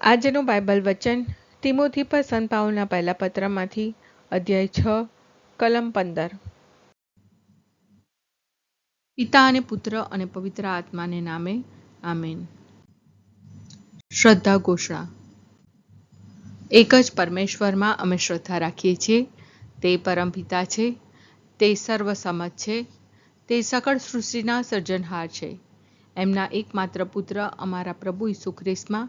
આજનું બાઇબલ વચન તિમોથી પર સંત પહેલા પત્રમાંથી અધ્યાય છ, કલમ પંદર. પિતા અને પુત્ર અને પવિત્ર આત્માને નામે, આમેન. શ્રદ્ધા ઘોષણા. એક જ પરમેશ્વરમાં અમે શ્રદ્ધા રાખીએ છીએ, તે પરમપિતા છે, તે સર્વસમજ છે, તે સકળ સૃષ્ટિના સર્જનહાર છે. એમના એકમાત્ર પુત્ર અમારા પ્રભુ ઈસુ ખ્રિસ્તમાં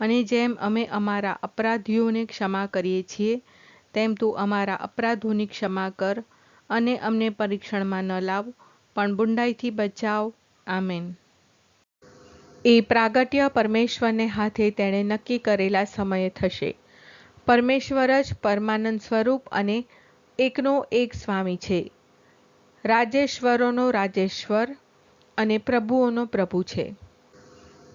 અને જેમ અમે અમારા અપરાધીઓને ક્ષમા કરીએ છીએ, તેમ તું અમારા અપરાધોની ક્ષમા કર અને અમને પરીક્ષણમાં ન લાવ, પણ બુંડાઈથી બચાવ. આમેન. એ પ્રાગટ્ય પરમેશ્વરને હાથે તેણે નક્કી કરેલા સમયે થશે. પરમેશ્વર જ પરમાનંદ સ્વરૂપ અને એકનો એક સ્વામી છે. રાજેશ્વરોનો રાજેશ્વર અને પ્રભુઓનો પ્રભુ છે.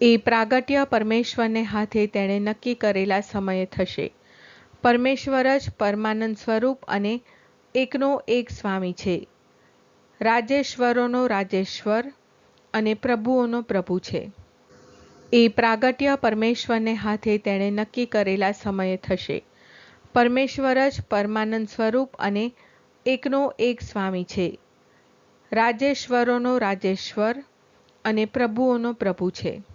એ પ્રાગટ્ય પરમેશ્વરને હાથે તેણે નક્કી કરેલા સમયે થશે. પરમેશ્વર જ પરમાનંદ સ્વરૂપ અને એકનો એક સ્વામી છે. રાજેશ્વરોનો રાજેશ્વર અને પ્રભુઓનો પ્રભુ છે. એ પ્રાગટ્ય પરમેશ્વરને હાથે તેણે નક્કી કરેલા સમયે થશે. પરમેશ્વર જ પરમાનંદ સ્વરૂપ અને એકનો એક સ્વામી છે. રાજેશ્વરોનો રાજેશ્વર અને પ્રભુઓનો પ્રભુ છે.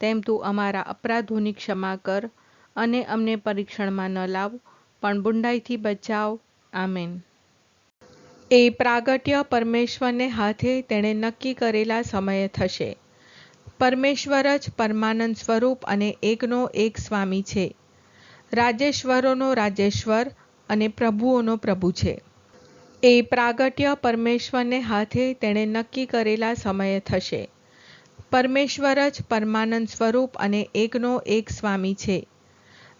તેમ તું અમારા અપરાધોની ક્ષમા કર અને અમને પરીક્ષણમાં ન લાવ, પણ બુંડાઈથી બચાવ. આમેન. એ પ્રાગટ્ય પરમેશ્વરને હાથે તેણે નક્કી કરેલા સમયે થશે. પરમેશ્વર જ પરમાનંદ સ્વરૂપ અને એકનો એક સ્વામી છે. રાજેશ્વરોનો રાજેશ્વર અને પ્રભુઓનો પ્રભુ છે. એ પ્રાગટ્ય પરમેશ્વરને હાથે તેણે નક્કી કરેલા સમયે થશે. પરમેશ્વર જ પરમાનંદ સ્વરૂપ અને એકનો એક સ્વામી છે.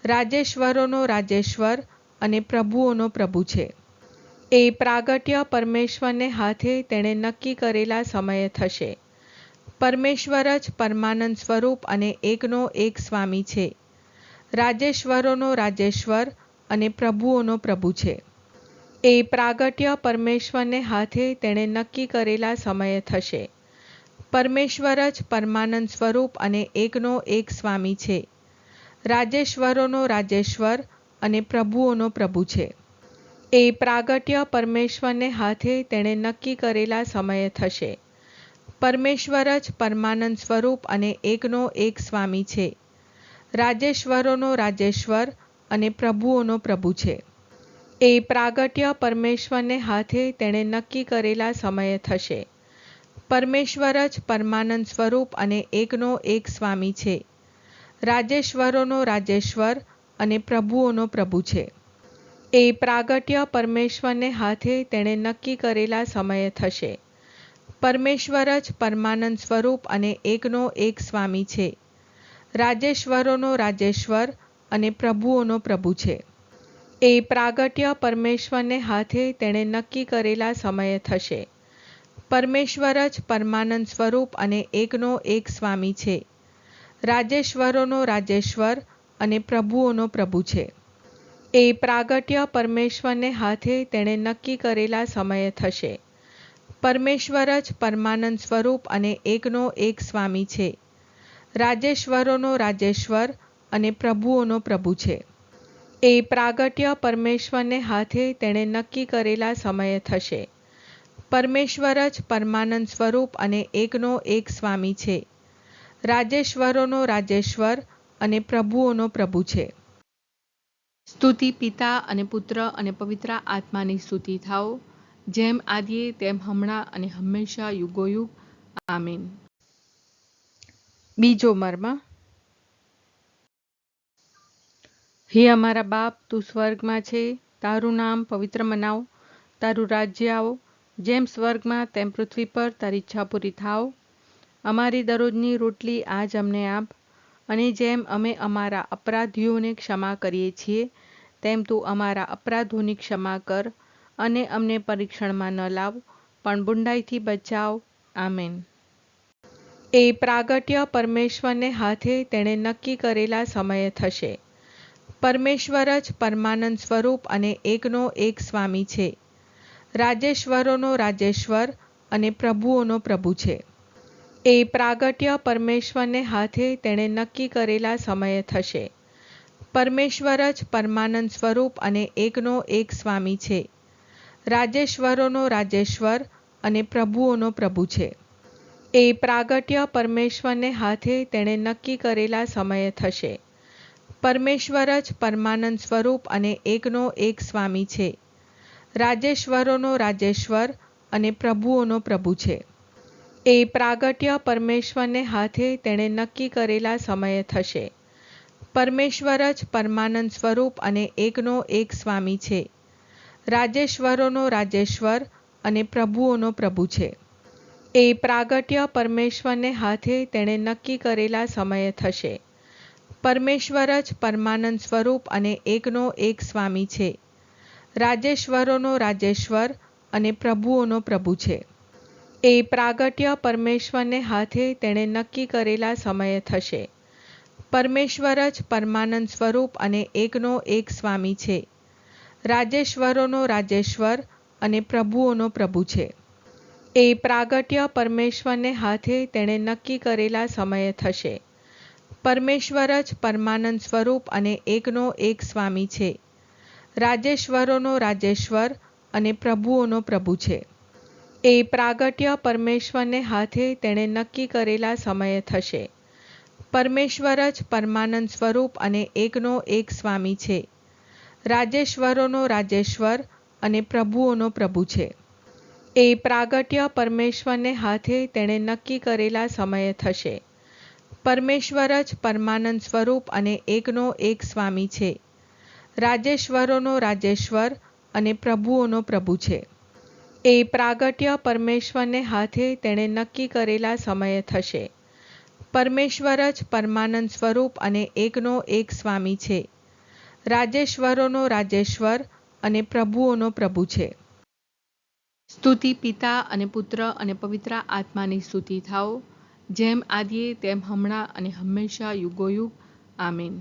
રાજેશ્વરોનો રાજેશ્વર અને પ્રભુઓનો પ્રભુ છે. એ પ્રાગટ્ય પરમેશ્વરને હાથે તેણે નક્કી કરેલા સમયે થશે. પરમેશ્વર જ પરમાનંદ સ્વરૂપ અને એકનો એક સ્વામી છે. રાજેશ્વરોનો રાજેશ્વર અને પ્રભુઓનો પ્રભુ છે. એ પ્રાગટ્ય પરમેશ્વરને હાથે તેણે નક્કી કરેલા સમયે થશે. પરમેશ્વર જ પરમાનંદ સ્વરૂપ અને એકનો એક સ્વામી છે. રાજેશ્વરોનો રાજેશ્વર અને પ્રભુઓનો પ્રભુ છે. એ પ્રાગટ્ય પરમેશ્વરને હાથે તેણે નક્કી કરેલા સમયે થશે. પરમેશ્વર જ પરમાનંદ સ્વરૂપ અને એકનો એક સ્વામી છે. રાજેશ્વરોનો રાજેશ્વર અને પ્રભુઓનો પ્રભુ છે. એ પ્રાગટ્ય પરમેશ્વરને હાથે તેણે નક્કી કરેલા સમયે થશે. પરમેશ્વર જ પરમાનંદ સ્વરૂપ અને એકનો એક સ્વામી છે. રાજેશ્વરોનો રાજેશ્વર અને પ્રભુઓનો પ્રભુ છે. એ પ્રાગટ્ય પરમેશ્વરને હાથે તેણે નક્કી કરેલા સમયે થશે. પરમેશ્વર જ પરમાનંદ સ્વરૂપ અને એકનો એક સ્વામી છે. રાજેશ્વરોનો રાજેશ્વર અને પ્રભુઓનો પ્રભુ છે. એ પ્રાગટ્ય પરમેશ્વરને હાથે તેણે નક્કી કરેલા સમયે થશે. પરમેશ્વર જ પરમાનંદ સ્વરૂપ અને એકનો એક સ્વામી છે. રાજેશ્વરોનો રાજેશ્વર અને પ્રભુઓનો પ્રભુ છે. એ પ્રાગટ્ય પરમેશ્વરને હાથે તેણે નક્કી કરેલા સમયે થશે. પરમેશ્વર જ પરમાનંદ સ્વરૂપ અને એકનો એક સ્વામી છે. રાજેશ્વરોનો રાજેશ્વર અને પ્રભુઓનો પ્રભુ છે. એ પ્રાગટ્ય પરમેશ્વરને હાથે તેણે નક્કી કરેલા સમયે થશે. પરમેશ્વર જ પરમાનંદ સ્વરૂપ અને એકનો એક સ્વામી છે. રાજેશ્વરોનો રાજેશ્વર અને પ્રભુઓનો પ્રભુ છે. સ્તુતિ પિતા અને પુત્ર અને પવિત્ર આત્માની સ્તુતિ થાઓ. જેમ આદિએ, તેમ હમણાં અને હંમેશા યુગોયુગ. આમીન. બીજો મર્મ. હે અમારા બાપ, તું સ્વર્ગમાં છે. તારું નામ પવિત્ર મનાવ. તારું રાજ્ય આવો. જેમ સ્વર્ગમાં તેમ પૃથ્વી પર તારી ઈચ્છા પૂરી થાવ. અમારી દરરોજની રોટલી આજ અમને આપ. અને જેમ અમે અમારા અપરાધીઓને ક્ષમા કરીએ છીએ, તેમ તું અમારા અપરાધોની ક્ષમા કર અને અમને પરીક્ષણમાં ન લાવ, પણ બુંડાઈથી બચાવ. આમેન. એ પ્રાગટ્ય પરમેશ્વરને હાથે તેણે નક્કી કરેલા સમયે થશે. પરમેશ્વર જ પરમાનંદ સ્વરૂપ અને એકનો એક સ્વામી છે. રાજેશ્વરોનો રાજેશ્વર અને પ્રભુઓનો પ્રભુ છે. એ પ્રાગટ્ય પરમેશ્વરને હાથે તેણે નક્કી કરેલા સમયે થશે. પરમેશ્વર જ પરમાનંદ સ્વરૂપ અને એકનો એક સ્વામી છે. રાજેશ્વરોનો રાજેશ્વર અને પ્રભુઓનો પ્રભુ છે. એ પ્રાગટ્ય પરમેશ્વરને હાથે તેણે નક્કી કરેલા સમયે થશે. પરમેશ્વર જ પરમાનંદ સ્વરૂપ અને એકનો એક સ્વામી છે. રાજેશ્વરોનો રાજેશ્વર અને પ્રભુઓનો પ્રભુ છે. એ પ્રાગટ્ય પરમેશ્વરને હાથે તેણે નક્કી કરેલા સમયે થશે. પરમેશ્વર જ પરમાનંદ સ્વરૂપ અને એકનો એક સ્વામી છે. રાજેશ્વરોનો રાજેશ્વર અને પ્રભુઓનો પ્રભુ છે. એ પ્રાગટ્ય પરમેશ્વરને હાથે તેણે નક્કી કરેલા સમયે થશે. પરમેશ્વર જ પરમાનંદ સ્વરૂપ અને એકનો એક સ્વામી છે. રાજેશ્વરોનો રાજેશ્વર અને પ્રભુઓનો પ્રભુ છે. એ પ્રાગટ્ય પરમેશ્વરને હાથે તેણે નક્કી કરેલા સમયે થશે. પરમેશ્વર જ પરમાનંદ સ્વરૂપ અને એકનો એક સ્વામી છે. રાજેશ્વરોનો રાજેશ્વર અને પ્રભુઓનો પ્રભુ છે. એ પ્રાગટ્ય પરમેશ્વરને હાથે તેણે નક્કી કરેલા સમયે થશે. પરમેશ્વર જ પરમાનંદ સ્વરૂપ અને એકનો એક સ્વામી છે. રાજેશ્વરોનો રાજેશ્વર અને પ્રભુઓનો પ્રભુ છે. એ પ્રાગટ્ય પરમેશ્વરને હાથે તેણે નક્કી કરેલા સમયે થશે. પરમેશ્વર જ પરમાનંદ સ્વરૂપ અને એકનો એક સ્વામી છે. રાજેશ્વરોનો રાજેશ્વર અને પ્રભુઓનો પ્રભુ છે. એ પ્રાગટ્ય પરમેશ્વરને હાથે તેણે નક્કી કરેલા સમયે થશે. પરમેશ્વર જ પરમાનંદ સ્વરૂપ અને એકનો એક સ્વામી છે. રાજેશ્વરોનો રાજેશ્વર અને પ્રભુઓનો પ્રભુ છે. એ પ્રાગટ્ય પરમેશ્વરને હાથે તેણે નક્કી કરેલા સમયે થશે. પરમેશ્વર જ પરમાનંદ સ્વરૂપ અને એકનો એક સ્વામી છે. રાજેશ્વરોનો રાજેશ્વર અને પ્રભુઓનો પ્રભુ છે. સ્તુતિ પિતા અને પુત્ર અને પવિત્ર આત્માની સ્તુતિ થાઓ. જેમ આદિએ, તેમ હમણાં અને હંમેશા યુગોયુગ. આમીન.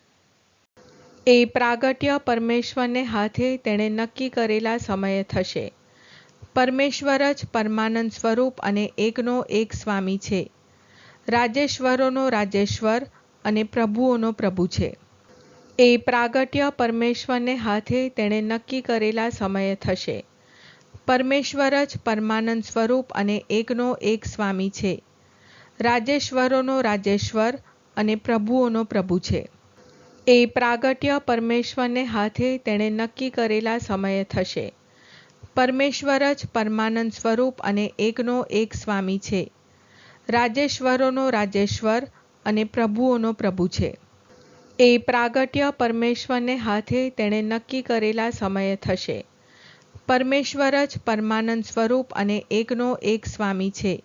એ પ્રાગટ્ય પરમેશ્વરને હાથે તેણે નક્કી કરેલા સમયે થશે. પરમેશ્વર જ પરમાનંદ સ્વરૂપ અને એકનો એક સ્વામી છે. રાજેશ્વરોનો રાજેશ્વર અને પ્રભુઓનો પ્રભુ છે. એ પ્રાગટ્ય પરમેશ્વરને હાથે તેણે નક્કી કરેલા સમયે થશે. પરમેશ્વર જ પરમાનંદ સ્વરૂપ અને એકનો એક સ્વામી છે. રાજેશ્વરોનો રાજેશ્વર અને પ્રભુઓનો પ્રભુ છે. એ પ્રાગટ્ય પરમેશ્વરને હાથે તેણે નક્કી કરેલા સમયે થશે. પરમેશ્વર જ પરમાનંદ સ્વરૂપ અને એકનો એક સ્વામી છે. રાજેશ્વરોનો રાજેશ્વર અને પ્રભુઓનો પ્રભુ છે. એ પ્રાગટ્ય પરમેશ્વરને હાથે તેણે નક્કી કરેલા સમયે થશે. પરમેશ્વર જ પરમાનંદ સ્વરૂપ અને એકનો એક સ્વામી છે.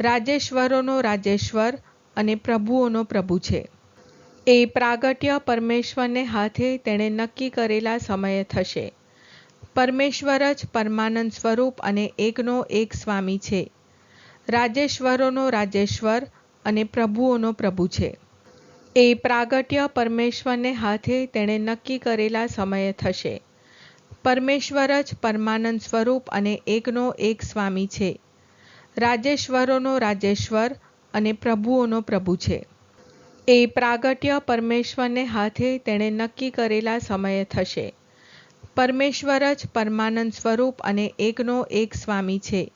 રાજેશ્વરોનો રાજેશ્વર અને પ્રભુઓનો પ્રભુ છે. એ પ્રાગટ્ય પરમેશ્વરને હાથે તેણે નક્કી કરેલા સમયે થશે. પરમેશ્વર જ પરમાનંદ સ્વરૂપ અને એકનો એક સ્વામી છે. રાજેશ્વરોનો રાજેશ્વર અને પ્રભુઓનો પ્રભુ છે. એ પ્રાગટ્ય પરમેશ્વરને હાથે તેણે નક્કી કરેલા સમયે થશે. પરમેશ્વર જ પરમાનંદ સ્વરૂપ અને એકનો એક સ્વામી છે. રાજેશ્વરોનો રાજેશ્વર અને પ્રભુઓનો પ્રભુ છે. એ પ્રાગટ્ય પરમેશ્વરને હાથે તેણે નક્કી કરેલા સમયે થશે. પરમેશ્વર જ પરમાનંદ સ્વરૂપ અને એકનો એક સ્વામી છે.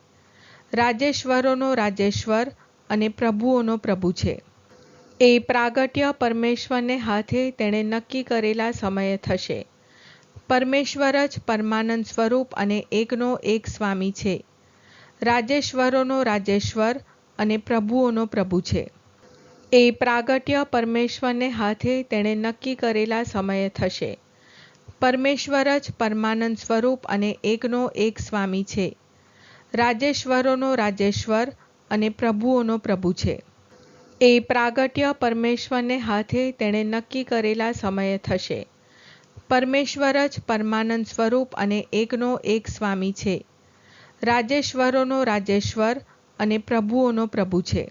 રાજેશ્વરોનો રાજેશ્વર અને પ્રભુઓનો પ્રભુ છે. એ પ્રાગટ્ય પરમેશ્વરને હાથે તેણે નક્કી કરેલા સમયે થશે. પરમેશ્વર જ પરમાનંદ સ્વરૂપ અને એકનો એક સ્વામી છે. રાજેશ્વરોનો રાજેશ્વર અને પ્રભુઓનો પ્રભુ છે. એ પ્રાગટ્ય પરમેશ્વરને હાથે તેણે નક્કી કરેલા સમયે થશે. પરમેશ્વર જ પરમાનંદ સ્વરૂપ અને એકનો એક સ્વામી છે. રાજેશ્વરોનો રાજેશ્વર અને પ્રભુઓનો પ્રભુ છે. એ પ્રાગટ્ય પરમેશ્વરને હાથે તેણે નક્કી કરેલા સમયે થશે. પરમેશ્વર જ પરમાનંદ સ્વરૂપ અને એકનો એક સ્વામી છે. રાજેશ્વરોનો રાજેશ્વર અને પ્રભુઓનો પ્રભુ છે.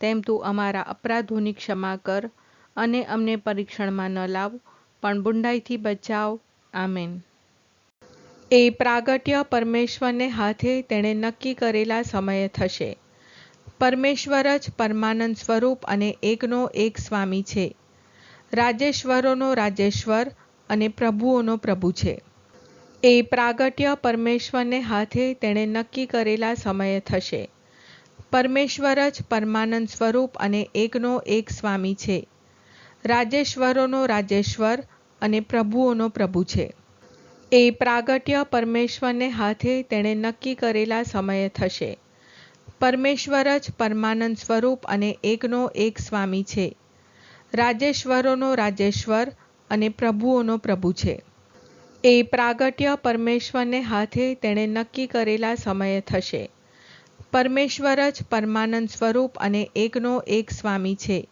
તેમ તું અમારા અપરાધોની ક્ષમા કર અને અમને પરીક્ષણમાં ન લાવ, પણ બુંડાઈથી બચાવ. આમેન. એ પ્રાગટ્ય પરમેશ્વરને હાથે તેણે નક્કી કરેલા સમયે થશે. પરમેશ્વર જ પરમાનંદ સ્વરૂપ અને એકનો એક સ્વામી છે. રાજેશ્વરોનો રાજેશ્વર અને પ્રભુઓનો પ્રભુ છે. એ પ્રાગટ્ય પરમેશ્વરને હાથે તેણે નક્કી કરેલા સમયે થશે. પરમેશ્વર જ પરમાનંદ સ્વરૂપ અને એકનો એક સ્વામી છે. રાજેશ્વરોનો રાજેશ્વર અને પ્રભુઓનો પ્રભુ છે. એ પ્રાગટ્ય પરમેશ્વરને હાથે તેણે નક્કી કરેલા સમયે થશે. પરમેશ્વર જ પરમાનંદ સ્વરૂપ અને એકનો એક સ્વામી છે. રાજેશ્વરોનો રાજેશ્વર અને પ્રભુઓનો પ્રભુ છે. એ પ્રાગટ્ય પરમેશ્વરને હાથે તેણે નક્કી કરેલા સમયે થશે. પરમેશ્વર જ પરમાનંદ સ્વરૂપ અને એકનો એક સ્વામી છે.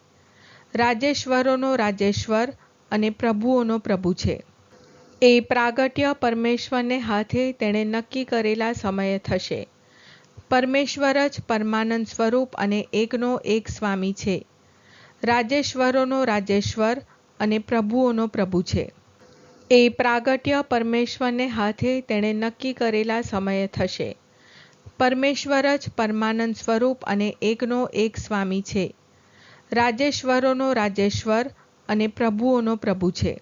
રાજેશ્વરોનો રાજેશ્વર અને પ્રભુઓનો પ્રભુ છે. એ પ્રાગટ્ય પરમેશ્વરને હાથે તેણે નક્કી કરેલા સમયે થશે. પરમેશ્વર જ પરમાનંદ સ્વરૂપ અને એકનો એક સ્વામી છે. રાજેશ્વરોનો રાજેશ્વર અને પ્રભુઓનો પ્રભુ છે. એ પ્રાગટ્ય પરમેશ્વરને હાથે તેણે નક્કી કરેલા સમયે થશે. પરમેશ્વર જ પરમાનંદ સ્વરૂપ અને એકનો એક સ્વામી છે. રાજેશ્વરોનો રાજેશ્વર અને પ્રભુઓનો પ્રભુ છે.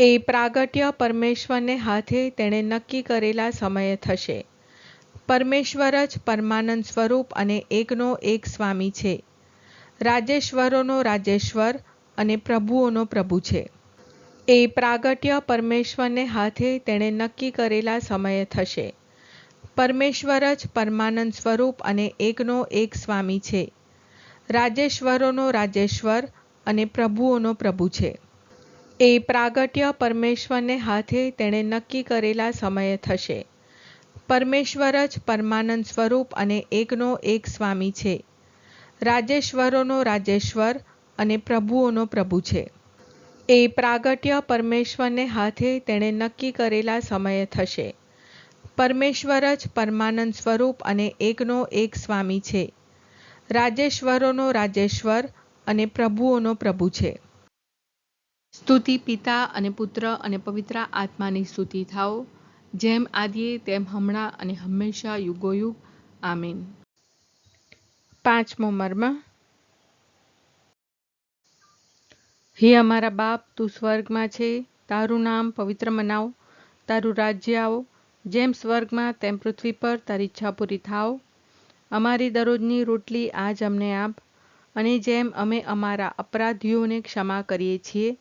એ પ્રાગટ્ય પરમેશ્વરને હાથે તેણે નક્કી કરેલા સમયે થશે. પરમેશ્વર જ પરમાનંદ સ્વરૂપ અને એકનો એક સ્વામી છે. રાજેશ્વરોનો રાજેશ્વર અને પ્રભુઓનો પ્રભુ છે. એ પ્રાગટ્ય પરમેશ્વરને હાથે તેણે નક્કી કરેલા સમયે થશે. પરમેશ્વર જ પરમાનંદ સ્વરૂપ અને એકનો એક સ્વામી છે. રાજેશ્વરોનો રાજેશ્વર અને પ્રભુઓનો પ્રભુ છે. એ પ્રાગટ્ય પરમેશ્વરને હાથે તેણે નક્કી કરેલા સમયે થશે. પરમેશ્વર જ પરમાનંદ સ્વરૂપ અને એકનો એક સ્વામી છે. રાજેશ્વરોનો રાજેશ્વર અને પ્રભુઓનો પ્રભુ છે. એ પ્રાગટ્ય પરમેશ્વરને હાથે તેણે નક્કી કરેલા સમયે થશે. પરમેશ્વર જ પરમાનંદ સ્વરૂપ અને એકનો એક સ્વામી છે. રાજેશ્વરોનો રાજેશ્વર અને પ્રભુઓનો પ્રભુ છે. સ્તુતિ પિતા અને પુત્ર અને પવિત્ર આત્માની સ્તુતિ થાઓ. જેમ આદિએ તેમ હમણાં અને હંમેશા યુગોયુગ. આમીન. પાંચમો મર્મ. હે અમારા બાપ તું સ્વર્ગમાં છે. તારું નામ પવિત્ર મનાવ. તારું રાજ્ય આવો. જેમ સ્વર્ગમાં તેમ પૃથ્વી પર તારી ઈચ્છા પૂરી થાવ અમારી દરરોજની રોટલી આજ અમને આપ. અને જેમ અમે અમારા અપરાધીઓને ક્ષમા કરીએ છીએ,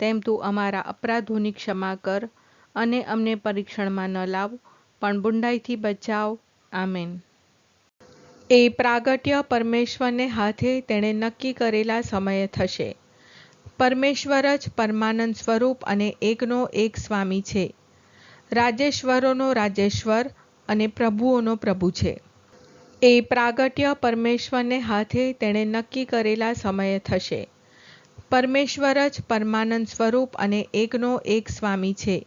તેમ તું અમારા અપરાધોની ક્ષમા કર અને અમને પરીક્ષણમાં ન લાવ, પણ બુંડાઈથી બચાવ. આમેન. એ પ્રાગટ્ય પરમેશ્વરને હાથે તેણે નક્કી કરેલા સમયે થશે. પરમેશ્વર જ પરમાનંદ સ્વરૂપ અને એકનો એક સ્વામી છે. રાજેશ્વરોનો રાજેશ્વર અને પ્રભુઓનો પ્રભુ છે. એ પ્રાગટ્ય પરમેશ્વરને હાથે તેણે નક્કી કરેલા સમયે થશે. પરમેશ્વર જ પરમાનંદ સ્વરૂપ અને એકનો એક સ્વામી છે.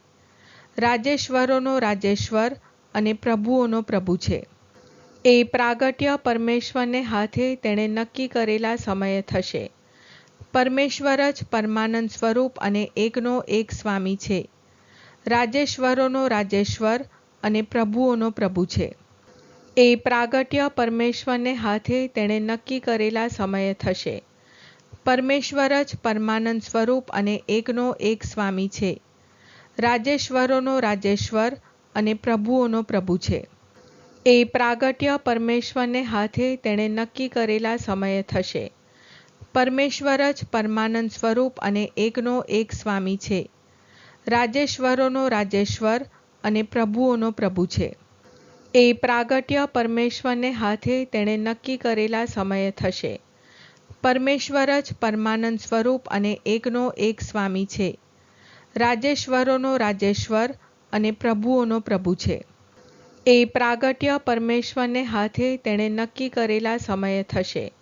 રાજેશ્વરોનો રાજેશ્વર અને પ્રભુઓનો પ્રભુ છે. એ પ્રાગટ્ય પરમેશ્વરને હાથે તેણે નક્કી કરેલા સમયે થશે. પરમેશ્વર જ પરમાનંદ સ્વરૂપ અને એકનો એક સ્વામી છે. રાજેશ્વરોનો રાજેશ્વર અને પ્રભુઓનો પ્રભુ છે. એ પ્રાગટ્ય પરમેશ્વરને હાથે તેણે નક્કી કરેલા સમયે થશે. પરમેશ્વર જ પરમાનંદ સ્વરૂપ અને એકનો એક સ્વામી છે. રાજેશ્વરોનો રાજેશ્વર અને પ્રભુઓનો પ્રભુ છે. એ પ્રાગટ્ય પરમેશ્વરને હાથે તેણે નક્કી કરેલા સમયે થશે. પરમેશ્વર જ પરમાનંદ સ્વરૂપ અને એકનો એક સ્વામી છે. રાજેશ્વરોનો રાજેશ્વર અને પ્રભુઓનો પ્રભુ છે. એ પ્રાગટ્ય પરમેશ્વરને હાથે તેણે નક્કી કરેલા સમયે થશે. પરમેશ્વર જ પરમાનંદ સ્વરૂપ અને એકનો એક સ્વામી છે. રાજેશ્વરોનો રાજેશ્વર અને પ્રભુઓનો પ્રભુ છે. એ પ્રાગટ્ય પરમેશ્વરને હાથે તેણે નક્કી કરેલા સમયે થશે.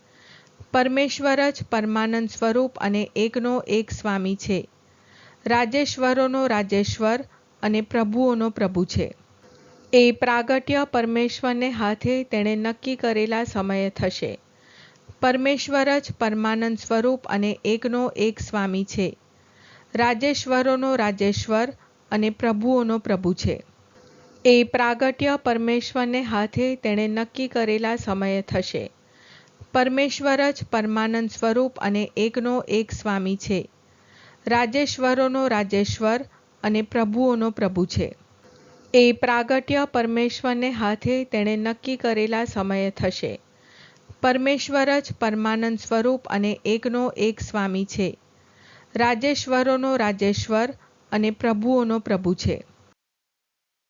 પરમેશ્વર જ પરમાનંદ સ્વરૂપ અને એકનો એક સ્વામી છે. રાજેશ્વરોનો રાજેશ્વર અને પ્રભુઓનો પ્રભુ છે. એ પ્રાગટ્ય પરમેશ્વરને હાથે તેણે નક્કી કરેલા સમયે થશે. પરમેશ્વર જ પરમાનંદ સ્વરૂપ અને એકનો એક સ્વામી છે. રાજેશ્વરોનો રાજેશ્વર અને પ્રભુઓનો પ્રભુ છે. એ પ્રાગટ્ય પરમેશ્વરને હાથે તેણે નક્કી કરેલા સમયે થશે. પરમેશ્વર જ પરમાનંદ સ્વરૂપ અને એકનો એક સ્વામી છે. રાજેશ્વરોનો રાજેશ્વર અને પ્રભુઓનો પ્રભુ છે. એ પ્રાગટ્ય પરમેશ્વરને હાથે તેણે નક્કી કરેલા સમયે થશે. પરમેશ્વર જ પરમાનંદ સ્વરૂપ અને એકનો એક સ્વામી છે. રાજેશ્વરોનો રાજેશ્વર અને પ્રભુઓનો પ્રભુ છે.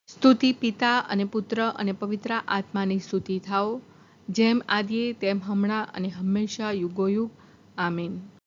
સ્તુતિ પિતા અને પુત્ર અને પવિત્ર આત્માની સ્તુતિ થાઓ. જેમ આદિએ, તેમ હમણાં અને હંમેશા યુગોયુગ. આમીન.